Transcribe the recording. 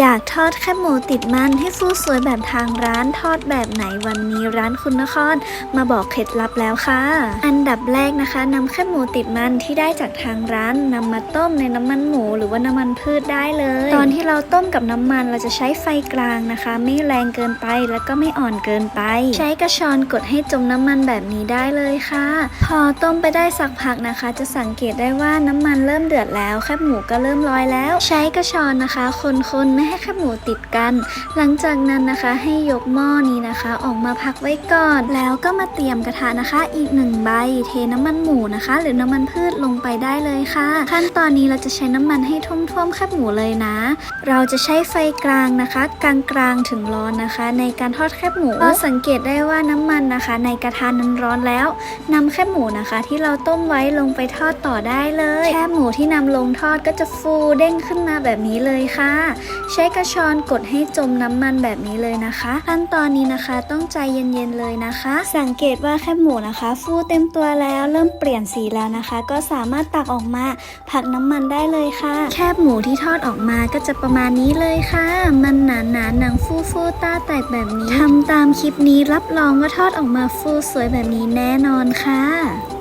อยากทอดแคบหมูติดมันให้ฟูสวยแบบทางร้านทอดแบบไหนวันนี้ร้านคุณนคร มาบอกเคล็ดลับแล้วค่ะ อันดับแรกนะคะนำแคบหมูติดมันที่ได้จากทางร้านนำมาต้มในน้ำมันหมูหรือว่าน้ำมันพืชได้เลย ตอนที่เราต้มกับน้ำมันเราจะใช้ไฟกลางนะคะ ไม่แรงเกินไปแล้วก็ไม่อ่อนเกินไป ใช้กระชอนกดให้จมน้ำมันแบบนี้ได้เลยค่ะ พอต้มไปได้สักพักนะคะ จะสังเกตได้ว่าน้ำมันเริ่มเดือดแล้วแคบหมูก็เริ่มลอยแล้ว ใช้กระชอนนะคะ คนๆไม่ให้แคบหมูติดกัน หลังจากนั้นนะคะให้ยกหม้อนี้นะคะ ออกมาพักไว้ก่อน แล้วก็มาเตรียมกระทะนะคะ อีกหนึ่งใบ เทน้ำมันหมูนะคะ หรือน้ำมันพืชลงไปได้เลยค่ะ ขั้นตอนนี้เราจะใช้น้ำมันให้ท่วมๆแคบหมูเลยนะ เราจะใช้ไฟกลางนะคะ กลางๆถึงร้อนนะคะ ในการทอดแคบหมูก็สังเกตได้ว่าน้ำมันนะคะ ในกระทะนั้นร้อนแล้วนำแคบหมูนะคะ ที่เราต้มไว้ลงไปทอดต่อได้เลย แคบหมูที่นำลงทอดก็จะฟูเด้งขึ้นมาแบบนี้เลยค่ะใช้กระชอนกดให้จมน้ำมันแบบนี้เลยนะคะ ขั้นตอนนี้นะคะต้องใจเย็นๆเลยนะคะ สังเกตว่าแคบหมูนะคะ ฟูเต็มตัวแล้วเริ่มเปลี่ยนสีแล้วนะคะ ก็สามารถตักออกมาผักน้ำมันได้เลยค่ะ แคบหมูที่ทอดออกมาก็จะประมาณนี้เลยค่ะ มันหนาๆหนังฟูฟูๆตาแตกแบบนี้ทำตามคลิปนี้รับรองว่าทอดออกมาฟูสวยแบบนี้แน่นอนค่ะ